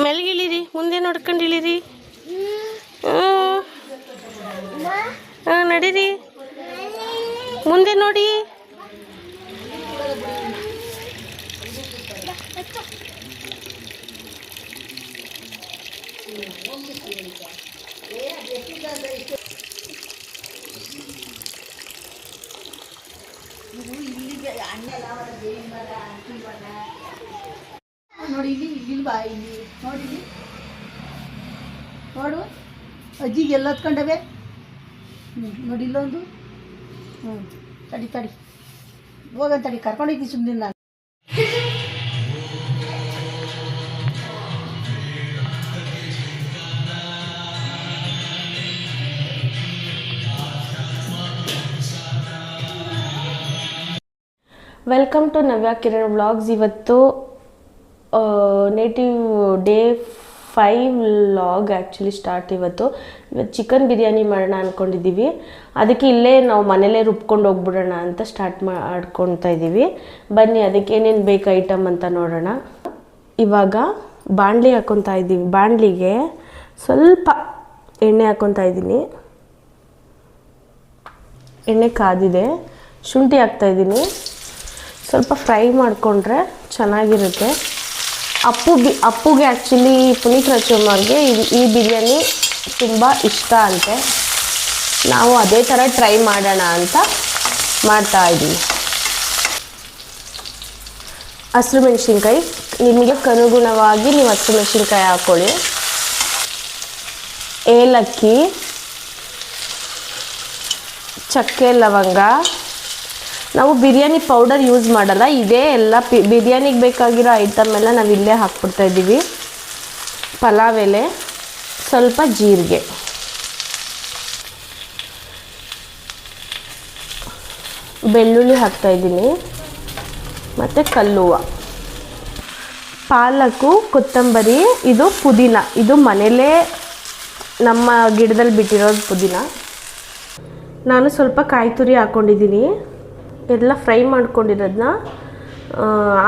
ಮೆಲ್ಗಿಳಿರಿ ಮುಂದೆ ನೋಡ್ಕೊಂಡು ಇಳಿರಿ ಹ್ಮ್. ಹಾ ನಡೀರಿ ಮುಂದೆ ನೋಡಿ ನೋಡಿ ಇಲ್ಲಿ ಇಲ್ಲಿ ಬಾ, ಇಲ್ಲಿ. ನೋಡಿ ಇಲ್ಲಿ. ನೋಡು. ಅಜ್ಜಿ ಎಲ್ಲ ಹತ್ಕೊಂಡವೆ? ನೋಡಿ ಇಲ್ಲೊಂದು. ಹ್ಞೂ ತಡಿ ತಡಿ. ಹೋಗಂತ ತಡಿ ಕರ್ಕೊಂಡಿದ್ದಿ ಸುಮ್ಮನೆ ನಾನು. Welcome to Navya Kiran vlogs ಇವತ್ತು native day five log actually start ಇವತ್ತು. ಇವತ್ತು ಚಿಕನ್ ಬಿರಿಯಾನಿ ಮಾಡೋಣ ಅಂದ್ಕೊಂಡಿದ್ದೀವಿ ಅದಕ್ಕೆ ಇಲ್ಲೇ ನಾವು ಮನೇಲೇ ರುಬ್ಕೊಂಡು ಹೋಗ್ಬಿಡೋಣ ಅಂತ ಸ್ಟಾರ್ಟ್ ಮಾಡ್ಕೊತಾ ಇದ್ದೀವಿ ಬನ್ನಿ, ಅದಕ್ಕೆ ಏನೇನು ಬೇಕು ಐಟಮ್ ಅಂತ ನೋಡೋಣ. ಇವಾಗ ಬಾಣಲಿ ಹಾಕ್ಕೊತಾ ಇದ್ದೀವಿ ಬಾಣಲಿಗೆ ಸ್ವಲ್ಪ ಎಣ್ಣೆ ಹಾಕೊತಾ ಇದ್ದೀನಿ ಎಣ್ಣೆ ಕಾದಿದೆ. ಶುಂಠಿ ಹಾಕ್ತಾಯಿದ್ದೀನಿ ಸ್ವಲ್ಪ ಫ್ರೈ ಮಾಡಿಕೊಂಡ್ರೆ ಚೆನ್ನಾಗಿರುತ್ತೆ. ಅಪ್ಪು ಬಿ, ಅಪ್ಪುಗೆ ಆ್ಯಕ್ಚುಲಿ ಪುನೀತ್ ರಾಜ್ಕುಮಾರ್ಗೆ ಈ ಈ ಬಿರಿಯಾನಿ ತುಂಬ ಇಷ್ಟ ಅಂತೆ. ನಾವು ಅದೇ ಥರ ಟ್ರೈ ಮಾಡೋಣ ಅಂತ ಮಾಡ್ತಾ ಇದ್ದೀವಿ. ಹಸಿರು ಮೆಣಸಿನ್ಕಾಯಿ, ನಿಮಗೆ ಕನುಗುಣವಾಗಿ ನೀವು ಹಸಿರು ಮೆಣಸಿನ್ಕಾಯಿ ಹಾಕ್ಕೊಳ್ಳಿ ಏಲಕ್ಕಿ, ಚಕ್ಕೆ, ಲವಂಗ ನಾವು ಬಿರಿಯಾನಿ ಪೌಡರ್ ಯೂಸ್ ಮಾಡಲ್ಲ, ಇದೇ ಎಲ್ಲ ಬಿರಿಯಾನಿಗೆ ಬೇಕಾಗಿರೋ ಐಟಮ್ ಎಲ್ಲ ನಾವು ಇಲ್ಲೇ ಹಾಕ್ಬಿಡ್ತಾ ಇದ್ದೀವಿ. ಪಲಾವ್ ಎಲೆ, ಸ್ವಲ್ಪ ಜೀರಿಗೆ. ಬೆಳ್ಳುಳ್ಳಿ ಹಾಕ್ತಾ ಇದ್ದೀನಿ. ಮತ್ತು ಕಲ್ಲುವ. ಪಾಲಕು, ಕೊತ್ತಂಬರಿ, ಇದು ಪುದೀನ. ಇದು ಮನೇಲೇ ನಮ್ಮ ಗಿಡದಲ್ಲಿ ಬಿಟ್ಟಿರೋದು ಪುದೀನ. ನಾನು ಸ್ವಲ್ಪ ಕಾಯಿ ತುರಿ ಹಾಕ್ಕೊಂಡಿದ್ದೀನಿ ಎಲ್ಲ ಫ್ರೈ ಮಾಡ್ಕೊಂಡಿರೋದನ್ನ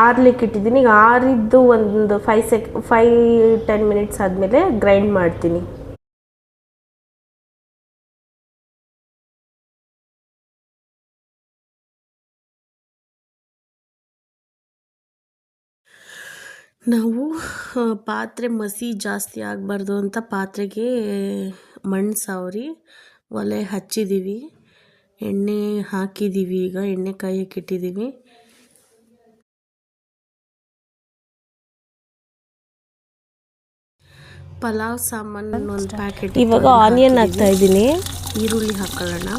ಆರ್ಲಿಕ್ಕೆ ಇಟ್ಟಿದ್ದೀನಿ. ಈಗ ಆರಿದ್ದು ಒಂದು five sec five ten minutes ಆದಮೇಲೆ ಗ್ರೈಂಡ್ ಮಾಡ್ತೀನಿ. ನಾವು ಪಾತ್ರೆ ಮಸಿ ಜಾಸ್ತಿ ಆಗಬಾರ್ದು ಅಂತ ಪಾತ್ರೆಗೆ ಮಣ್ಣು ಸಾವರಿ, ಒಲೆ ಹಚ್ಚಿದ್ದೀವಿ ಎಣ್ಣೆ ಹಾಕಿದ್ದೀವಿ ಈಗ ಎಣ್ಣೆ ಕಾಯಕ್ಕೆ ಇಟ್ಟಿದ್ದೀವಿ ಪಲಾವ್ ಸಾಮಾನು ಒಂದು ಪ್ಯಾಕೆಟ್ ಇವಾಗ ಆನಿಯನ್ ಹಾಕ್ತಾ ಇದ್ದೀನಿ. ಈರುಳ್ಳಿ ಹಾಕೊಳ್ಳೋಣ.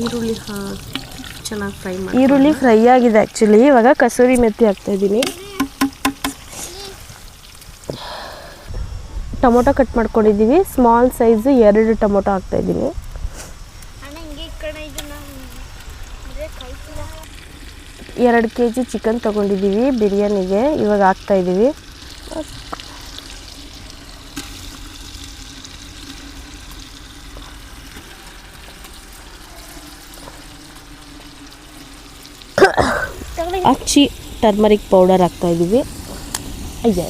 ಈರುಳ್ಳಿ ಹಾಕಿ ಚೆನ್ನಾಗಿ ಫ್ರೈ ಮಾಡಿ ಈರುಳ್ಳಿ ಫ್ರೈ ಆಗಿದೆ ಆ್ಯಕ್ಚುಲಿ ಇವಾಗ ಕಸೂರಿ ಮೆತ್ತಿ ಹಾಕ್ತಾ ಇದ್ದೀನಿ. ಟೊಮೊಟೊ ಕಟ್ ಮಾಡ್ಕೊಂಡಿದ್ದೀವಿ. ಸ್ಮಾಲ್ ಸೈಜು ಎರಡು ಟೊಮೊಟೊ ಹಾಕ್ತಾ ಇದ್ದೀನಿ. ಎರಡು ಕೆ ಜಿ ಚಿಕನ್ ತೊಗೊಂಡಿದ್ದೀವಿ, ಬಿರಿಯಾನಿಗೆ ಇವಾಗ ಹಾಕ್ತಾ ಇದ್ದೀವಿ. ಅಚ್ಚಿ ಟರ್ಮರಿಕ್ ಪೌಡರ್ ಹಾಕ್ತಾ ಇದ್ದೀವಿ. ಅಯ್ಯ.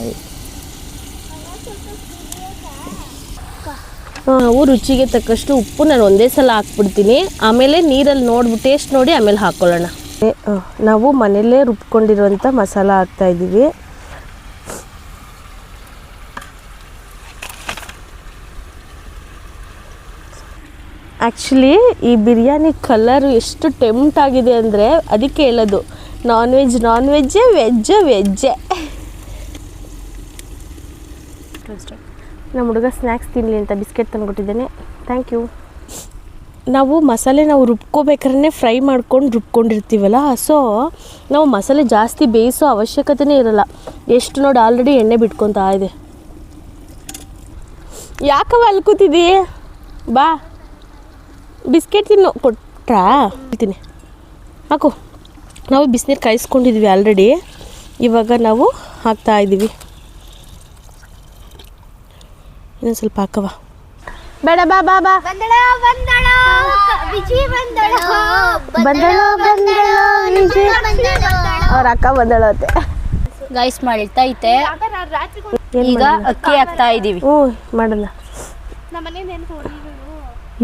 ನಾವು ರುಚಿಗೆ ತಕ್ಕಷ್ಟು ಉಪ್ಪು ನಾನು ಒಂದೇ ಸಲ ಹಾಕ್ಬಿಡ್ತೀನಿ. ಆಮೇಲೆ ನೀರಲ್ಲಿ ನೋಡ್ಬಿಟ್ಟು ಟೇಸ್ಟ್ ನೋಡಿ ಆಮೇಲೆ ಹಾಕ್ಕೊಳ್ಳೋಣ ಆ, ನಾವು ಮನೆಯಲ್ಲೇ ರುಬ್ಕೊಂಡಿರುವಂಥ ಮಸಾಲ ಹಾಕ್ತಾಯಿದ್ದೀವಿ ಆ್ಯಕ್ಚುಲಿ ಈ ಬಿರಿಯಾನಿ ಕಲರು ಎಷ್ಟು ಟೆಂಪ್ಟ್ ಆಗಿದೆ ಅಂದರೆ ಅದಕ್ಕೆ ಹೇಳೋದು. ನಾನ್ ವೆಜ್ ನಾನ್ ವೆಜ್ಜೇ ವೆಜ್ಜೇ ವೆಜ್ಜೆ ನಮ್ಮ ಹುಡುಗ ಸ್ನ್ಯಾಕ್ಸ್ ತಿನ್ನಲಿ ಅಂತ ಬಿಸ್ಕೆಟ್ ತಂದುಕೊಟ್ಟಿದ್ದೇನೆ ಥ್ಯಾಂಕ್ ಯು ನಾವು ಮಸಾಲೆ ನಾವು ರುಬ್ಕೋಬೇಕಾದ್ರೆ ಫ್ರೈ ಮಾಡ್ಕೊಂಡು ರುಬ್ಕೊಂಡಿರ್ತೀವಲ್ಲ ಸೊ ನಾವು ಮಸಾಲೆ ಜಾಸ್ತಿ ಬೇಯಿಸೋ ಅವಶ್ಯಕತೆನೇ ಇರಲ್ಲ. ಎಷ್ಟು ನೋಡಿ ಆಲ್ರೆಡಿ ಎಣ್ಣೆ ಬಿಟ್ಕೊತಾ ಇದೆ. ಯಾಕವ ಅಲ್ಲಿ ಬಾ. ಬಿಸ್ಕೆಟ್ ತಿನ್ನು, ಕೊಟ್ರಾ? ಹೇಳ್ತೀನಿ. ಹಾಕು. ನಾವು ಬಿಸಿನೀರು ಕಾಯಿಸ್ಕೊಂಡಿದ್ವಿ ಆಲ್ರೆಡಿ ಇವಾಗ ನಾವು ಹಾಕ್ತಾ ಇದ್ದೀವಿ ಇನ್ನೊಂದು ಸ್ವಲ್ಪ ಹಾಕವ ಬೇಡ ಬಾ ಬಾ ಬಾ. ಬಂದಳ ಬಂದಳ. ವಿಜಿ ಬಂದಳ. ಬಂದಳು ಬಂದಳು ವಿಜಯ ಅವ್ರ ಅಕ್ಕ ಬಂದಳೋತೆ ಗೈಸ್ ಮಾಡಿರ್ತಾ ಐತೆ. ಈಗ ಅಕ್ಕಿ ಹಾಕ್ತಾ ಇದೀವಿ. ಹ್ಞೂ ಮಾಡಲ್ಲ.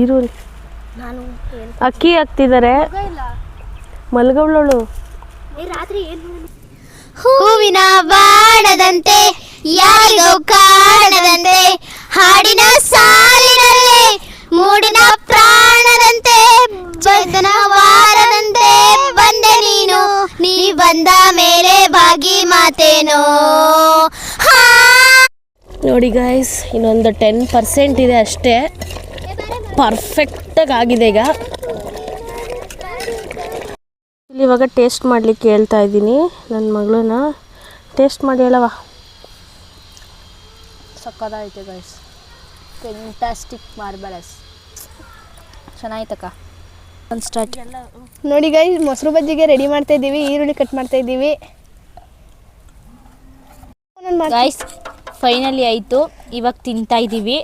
ಈರುಳ್ಳಿ. ಅಕ್ಕಿ ಹಾಕ್ತಿದ್ದಾರೆ ಮಲ್ಗವಳವಳು ಹೂವಿನ ಬಾಣದಂತೆ ಯಾರಿಗೂ ಕಾಣದಂತೆ ಹಾಡಿನ ಸಾಲಿನಲ್ಲಿ ಮೂಡಿನ ಪ್ರಾಣದಂತೆ ಚಂದನ ವಾರದಂತೆ ಬಂದೆ ನೀನು. ನೀ ಬಂದ ಮೇಲೆ ಬಾಗಿ ಮಾತೇನೋ. ನೋಡಿ ಗಾಯ್ಸ್ ಇನ್ನೊಂದು ಟೆನ್ ಪರ್ಸೆಂಟ್ ಇದೆ ಅಷ್ಟೇ. ಪರ್ಫೆಕ್ಟಾಗಿ ಆಗಿದೆ ಈಗ. ಇಲ್ಲಿ ಇವಾಗ ಟೇಸ್ಟ್ ಮಾಡಲಿಕ್ಕೆ ಹೇಳ್ತಾ ಇದ್ದೀನಿ. ನನ್ನ ಮಗಳನ್ನ. ಟೇಸ್ಟ್ ಮಾಡಿ ಹೇಳವ ಸಕ್ಕದಾಯಿತು ಗೈಸ್ ಫೆಂಟಾಸ್ಟಿಕ್ ಮಾರ್ಬಲಸ್ ಚೆನ್ನಾಯ್ತಕ್ಕ. ಒಂದು ಸ್ಟಾರ್ಟ್ ನೋಡಿ ಗೈ ಮೊಸರು ಬಜ್ಜಿಗೆ ರೆಡಿ ಮಾಡ್ತಾ ಇದ್ದೀವಿ ಈರುಳ್ಳಿ ಕಟ್ ಮಾಡ್ತಾ ಇದ್ದೀವಿ. ಗೈಸ್ ಫೈನಲಿ ಆಯಿತು. ಇವಾಗ ತಿಂತಾ ಇದ್ದೀವಿ.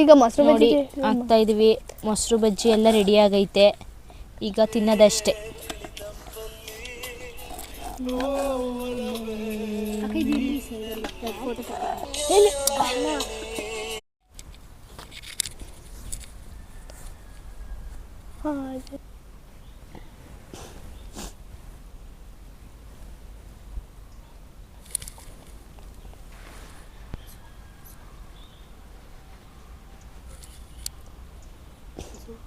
ಈಗ ಮೊಸರು ಬಜ್ಜಿ ಹಾಕ್ತಾ ಇದೀವಿ ಮೊಸರು ಬಜ್ಜಿ ಎಲ್ಲ ರೆಡಿ ಆಗೈತೆ. ಈಗ ತಿನ್ನೋದಷ್ಟೇ. próxima.